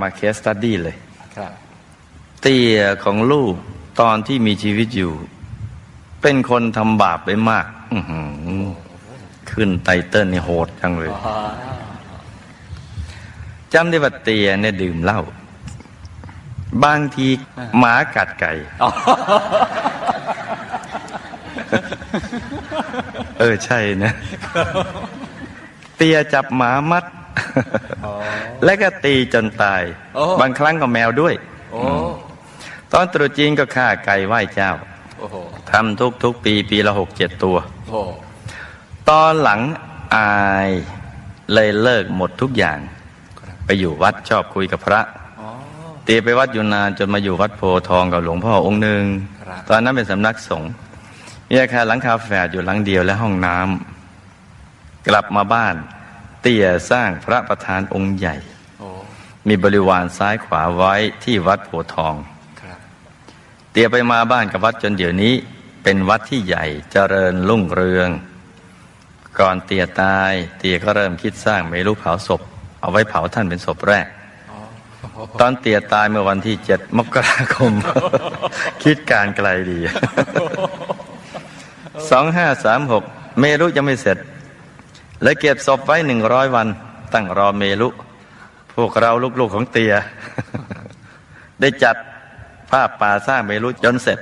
มาเคสตัดดี้เลยครับเตียของลูกตอนที่มีชีวิตอยู่ เป็นคนทำบาปไปมากอื้อหือขึ้นไตเติ้ลนี่โหดจังเลยอ๋อจำได้ว่าเตียเนี่ยดื่มเหล้าบางทีหมากัดไก่อ๋อเออใช่นะ เตียจับหมามัดอ๋อ แล้วก็ตีจนตายโอ้บางครั้งก็แมวด้วยโอ้ตอนตรุษจีนก็ฆ่าไก่ไหว้เจ้าโอ้โหทำทุกทุกๆปีปีละหกเจ็ดตัวโอ้โหตอนหลังอายเลยเลิกหมดทุกอย่าง ไปอยู่วัดชอบคุยกับพระอ๋อเตียไปวัดอยู่นานจนมาอยู่วัดโพธิ์ทองกับหลวงพ่อองค์หนึ่งครับตอนนั้นเป็นสำนักสงฆ์มีอาคารหลังคาแฝดอยู่หลังเดียวและห้องน้ำกลับมาบ้าน เตียสร้างพระประธานองค์ใหญ่โอ้ มีบริวารซ้ายขวาไว้ที่วัดโพธิ์ทองครับเตียไปมาบ้านกับวัดจนเดี๋ยวนี้ เป็นวัดที่ใหญ่เจริญรุ่งเรือง ก่อนเตียตาย เตียก็เริ่มคิดสร้างเมรุเผาศพ เอาไว้เผาท่านเป็นศพแรกอ๋อตอนเตียตายเมื่อวันที่เจ็ดมกราคม คิดการไกลดีสองห้าสามหกเมรุยังไม่เสร็จเลยเก็บศพไว้หนึ่งร้อยวัน ตั้งรอเมรุ พวกเราลูกๆของเตีย ได้จัดภาพป่าสร้างเมรุจนเสร็จ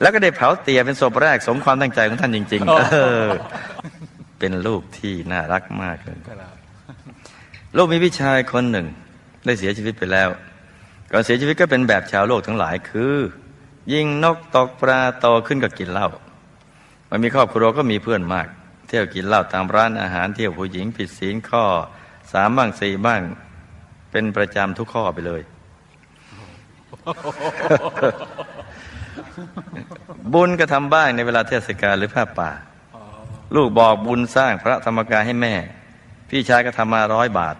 แล้วก็ได้เผาเตียเป็นศพแรกสมความตั้งใจของท่านจริง ๆ เออ เป็นลูกที่น่ารักมากเลยครับลูกมีพี่ชายคนหนึ่ง ได้เสียชีวิตไปแล้วก่อนเสียชีวิตก็เป็นแบบชาวโลกทั้งหลายคือ ยิงนกตกปลาโตขึ้นก็กินเหล้ามันมีครอบครัวก็มีเพื่อนมาก เที่ยวกินเหล้าตามร้านอาหารเที่ยวผู้หญิงผิดศีลข้อสามบ้างสี่บ้าง เป็นประจำทุกข้อไปเลย บุญก็ทำบ้างในเวลาเทศกาลหรือผ้าป่า ลูกบอกบุญสร้างพระธรรมกายให้แม่ พี่ชายก็ทำมาร้อยบาท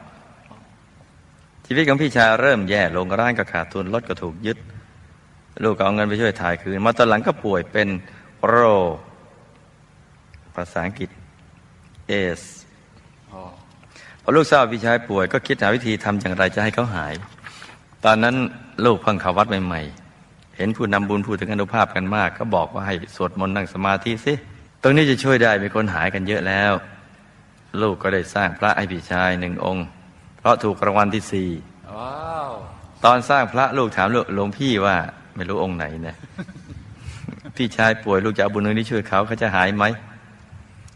ชีวิตของพี่ชายเริ่มแย่ลงร้านก็ขาดทุนรถก็ถูกยึด ลูกก็เอาเงินไปช่วยถ่ายคืน มาตอนหลังก็ป่วยเป็นโรคภาษาอังกฤษเอส อ๋อพอลูกทราบว่าพี่ชายป่วยก็คิดหาวิธีทำอย่างไรจะให้เขาหาย ตอนนั้นลูกเพังเข้าวัดใหม่ๆ เห็นผู้นำบุญพูดถึงอนุภาพกันมาก ก็บอกว่าให้สวดมนต์นั่งสมาธิสิตรงนี้จะช่วยได้มีคนหายกันเยอะแล้ว ลูกก็ได้สร้างพระให้พี่ชายหนึ่งองค์ เพราะถูกรางวัลที่สี่ว้าวตอนสร้างพระลูกถามหลวงพี่ว่าไม่รู้องค์ไหนนะพี่ชายป่วยลูกจะเอาบุญนี้ช่วยเขาเขาจะหายไหม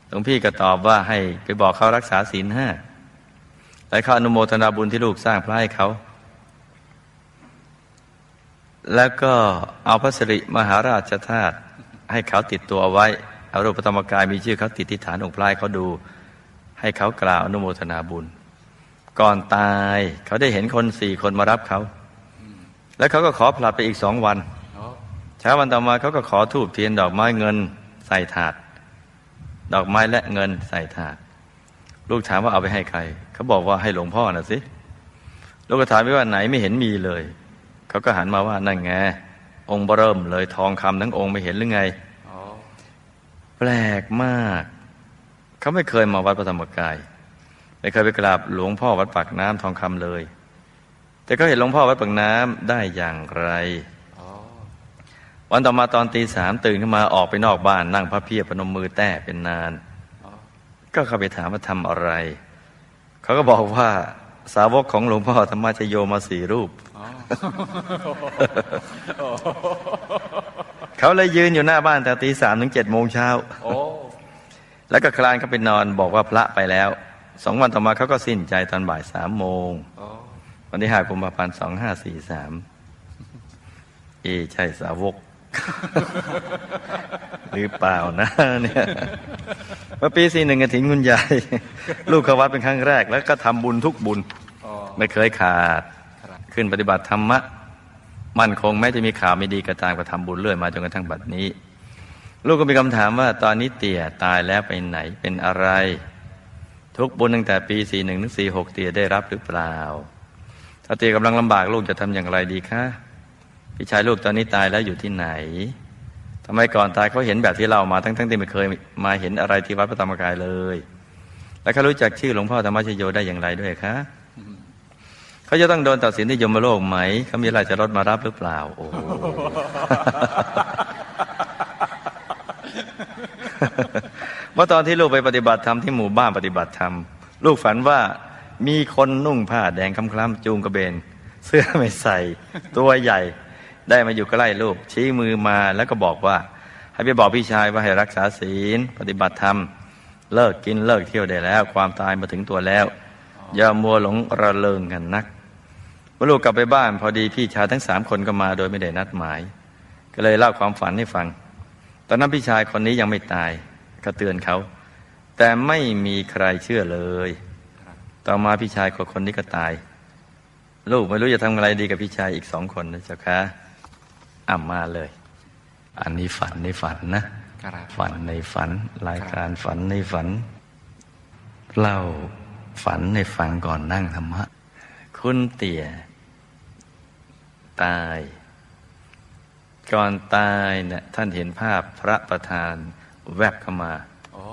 หลวงพี่ก็ตอบว่าให้ไปบอกเขารักษาศีลห้า และเขาอนุโมทนาบุญที่ลูกสร้างพระให้เขา แล้วก็เอาพระสิริมหาราชธาตุให้เขาติดตัวเอาไว้ เอารูปธรรมกายมีชื่อเขาติดที่ฐานองค์พระให้เขาดู ให้เขากล่าวอนุโมทนาบุญ ก่อนตายเขาได้เห็นคนสี่คนมารับเขา แล้วเขาก็ขอผลัดไปอีกสองวันเช้าวันต่อมาเขาก็ขอทูบเทียนดอกไม้เงินใส่ถาด ดอกไม้และเงินใส่ถาด ลูกถามว่าเอาไปให้ใคร เขาบอกว่าให้หลวงพ่อน่ะสิลูกก็ถามไปว่าไหนไม่เห็นมีเลย เขาก็หันมาว่านั่นไงองค์เบอเริ่มเลยทองคำทั้งองค์ไม่เห็นหรือไงอ๋อแปลกมาก เขาไม่เคยมาวัดพระธรรมกาย ไม่เคยไปกราบหลวงพ่อวัดปากน้ำทองคำเลย แต่ก็เห็นหลวงพ่อวัดปากน้ำได้อย่างไรอ๋อวันต่อมาตอนตีสามตื่นขึ้นมาออกไปนอกบ้านนั่งพระเพียบพนมมือแต้เป็นนานอ๋อ ก็เข้าไปถามว่าทำอะไร เขาก็บอกว่าสาวกของหลวงพ่อธรรมชโยมาสี่รูปอ๋อเขาเลยยืนอยู่หน้าบ้านแต่ตีสามถึงเจ็ดโมงเช้าโอ้แล้วก็คลานเข้าไปนอนบอกว่าพระไปแล้ว สองวันต่อมาเขาก็สิ้นใจตอนบ่ายสามโมงอ๋อวันที่ห้ากุมภาพันธ์สองห้าสี่สามเอใช่สาวก หรือเปล่านะเนี่ยเมื่อปีสี่หนึ่งกถินคุณยาย ลูกเขาวัดเป็นครั้งแรก แล้วก็ทำบุญทุกบุญอ๋อไม่เคยขาดครับขึ้นปฏิบัติธรรมะ มั่นคงแม้จะมีข่าวไม่ดีก็ตามก็ทำบุญเรื่อยมาจนกระทั่งบัดนี้ ลูกก็มีคำถามว่าตอนนี้เตี่ยตายแล้วไปไหนเป็นอะไร ทุกบุญตั้งแต่ปีสี่หนึ่งถึงสี่หกเตี่ยได้รับหรือเปล่า ถ้าเตี่ยกำลังลำบากลูกจะทำอย่างไรดีคะพี่ชายลูกตอนนี้ตายแล้วอยู่ที่ไหน ทำไมก่อนตายเขาเห็นแบบที่เรามาทั้งๆที่ไม่เคยมาเห็นอะไรที่วัดพระธรรมกายเลย และเขารู้จักชื่อหลวงพ่อธรรมชโยได้อย่างไรด้วยคะเขาเขาจะต้องโดนตัดสินที่ยมโลกไหมเขามีราชรถมารับหรือเปล่า โอ้โหเมื่อตอนที่ลูกไปปฏิบัติธรรมที่หมู่บ้านปฏิบัติธรรม ลูกฝันว่ามีคนนุ่งผ้าแดงคล้ำๆจูงกระเบน เสื้อไม่ใส่ ตัวใหญ่ ได้มาอยู่ใกล้ลูก ชี้มือมาแล้วก็บอกว่า ให้ไปบอกพี่ชายว่าให้รักษาศีล ปฏิบัติธรรม เลิกกินเลิกเที่ยวได้แล้ว ความตายมาถึงตัวแล้ว อย่ามัวหลงระเริงกันนักเมื่อลูกกลับไปบ้าน พอดีพี่ชายทั้งสามคนก็มาโดยไม่ได้นัดหมาย ก็เลยเล่าความฝันให้ฟัง ตอนนั้นพี่ชายคนนี้ยังไม่ตายก็เตือนเขา แต่ไม่มีใครเชื่อเลย ต่อมาพี่ชายคนนี้ก็ตาย ลูกไม่รู้จะทำอะไรดีกับพี่ชายอีกสองคนนะเจ้าค่ะ อ่ำมาเลย อันนี้ฝันในฝันนะครับฝันในฝัน รายการฝันในฝัน เล่าฝันในฝันก่อนนั่งธรรมะ คุณเตี่ย ตาย ก่อนตายเนี่ยท่านเห็นภาพพระประธานแวบเข้ามาโอ้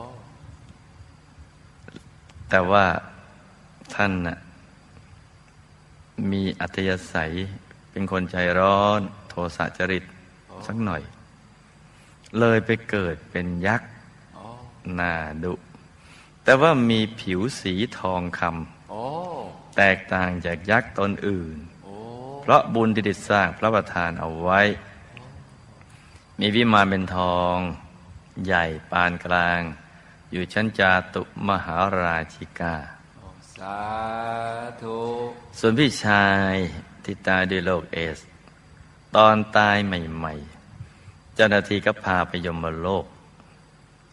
แต่ว่าท่านน่ะมีอัธยาศัยเป็นคนใจร้อน โทสะจริตสักหน่อย เลยไปเกิดเป็นยักษ์โอ้หน้าดุ แต่ว่ามีผิวสีทองคโอ้ำแตกต่างจากยักษ์ตนอื่นโอ้เพราะบุญที่ได้สร้างพระประธานเอาไว้ มีวิมานเป็นทอง ใหญ่ปานกลาง อยู่ชั้นจาตุมหาราชิกาสาธุส่วนพี่ชายที่ตายด้วยโรคเอส ตอนตายใหม่ๆ เจ้าหน้าที่ก็พาไปยมโลก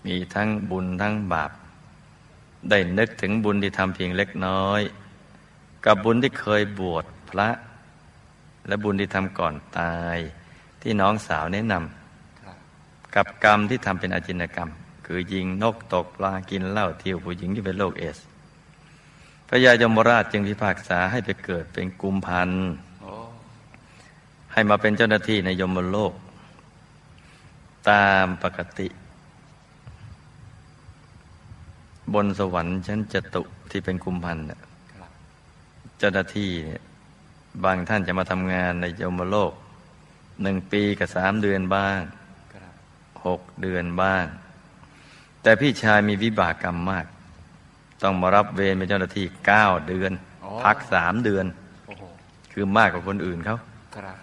มีทั้งบุญทั้งบาป ได้นึกถึงบุญที่ทำเพียงเล็กน้อย กับบุญที่เคยบวชพระ และบุญที่ทำก่อนตายที่น้องสาวแนะนำกับกรรมที่ทำเป็นอาจินกรรม คือยิงนกตกปลากินเหล้าเที่ยวผู้หญิงที่เป็นโรคเอสพระยายมราชจึงพิพากษาให้ไปเกิดเป็นกุมพันธ์ ให้มาเป็นเจ้าหน้าที่ในยมโลก ตามปกติ บนสวรรค์ชั้นจตุที่เป็นกุมพันธ์น่ะครับเจ้าหน้าที่เนี่ยบางท่านจะมาทำงานในยมโลกหนึ่งปีกับสามเดือนบ้างครับหกเดือนบ้าง แต่พี่ชายมีวิบากกรรมมาก ต้องมารับเวรเป็นเจ้าหน้าที่เก้าเดือน พักสามเดือนโอ้โหคือมากกว่าคนอื่นเขาครับ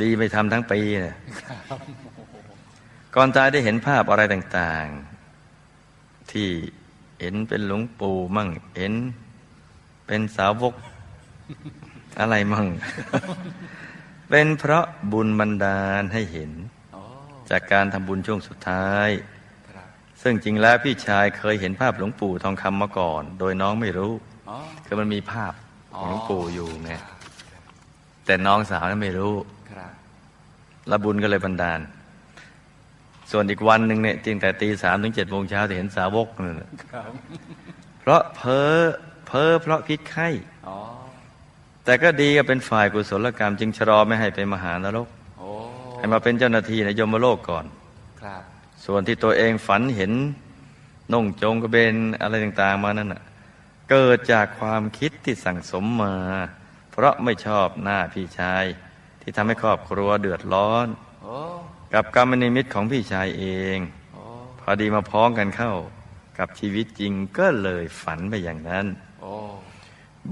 ดีไปทำทั้งปีเนี่ยก่อนตายได้เห็นภาพอะไรต่างๆ ที่เห็นเป็นหลวงปู่มั่ง เห็นเป็นสาวกอะไรมั่ง เป็นเพราะบุญบันดาลให้เห็นโอ้จากการทำบุญช่วงสุดท้ายครับซึ่งจริงแล้วพี่ชายเคยเห็นภาพหลวงปู่ทองคำมาก่อน โดยน้องไม่รู้อ๋อคือมันมีภาพของหลวงปู่อยู่ไงครับแต่น้องสาวนั้นไม่รู้ครับ แล้วบุญก็เลยบันดาล ส่วนอีกวันหนึ่งเนี่ยจริงแต่ตีสามถึงเจ็ดโมงเช้าจะเห็นสาวกนั่นแหละครับเพราะเพ้อเพ้อเพราะพิษไข้อ๋อแต่ก็ดีก็เป็นฝ่ายกุศลกรรม จึงชะลอไม่ให้ไปมหานรกโอ้ให้มาเป็นเจ้าหน้าที่ในยมโลกก่อนครับส่วนที่ตัวเองฝันเห็นนุ่งโจงกระเบนอะไรต่างๆมานั่นน่ะเกิดจากความคิดที่สั่งสมมา เพราะไม่ชอบหน้าพี่ชาย ที่ทำให้ครอบครัวเดือดร้อนโอ้กับกรรมนิมิตของพี่ชายเองโอ้พอดีมาพ้องกันเข้า กับชีวิตจริงก็เลยฝันไปอย่างนั้นโอ้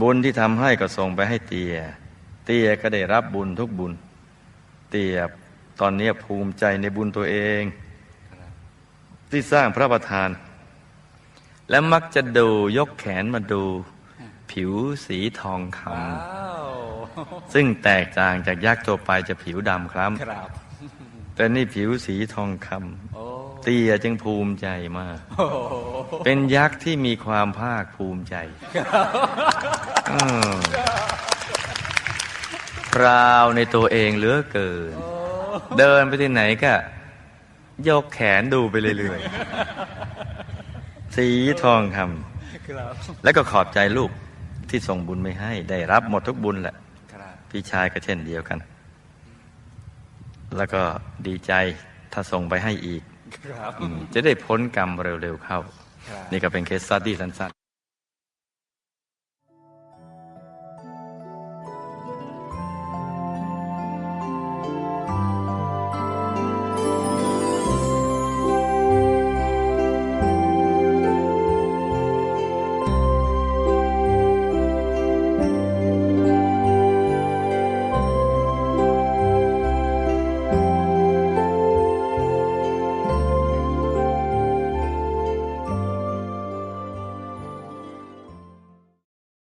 บุญที่ทำให้ก็ส่งไปให้เตีย เตียก็ได้รับบุญทุกบุญ เตียตอนนี้ภูมิใจในบุญตัวเองครับที่สร้างพระประธาน และมักจะดูยกแขนมาดู ผิวสีทองคว้าวำ ซึ่งแตกต่างจากยักษ์ตัวไปจะผิวดำคล้ครับำแต่นี่ผิวสีทองคโอ้ำเตียจึงภูมิใจมากโอ้โหเป็นยักษ์ที่มีความภาคภูมิใจอืมพราวในตัวเองเหลือเกิน เดินไปที่ไหนก็ยกแขนดูไปเรื่อยๆ สีทองคครับำแล้วก็ขอบใจลูกที่ส่งบุญไม่ให้ ได้รับหมดทุกบุญแหละครับ พี่ชายก็เช่นเดียวกัน แล้วก็ดีใจถ้าส่งไปให้อีกครับอืมจะได้พ้นกรรมเร็วๆเข้าครับนี่ก็เป็นเคสสตัดดี้สั้น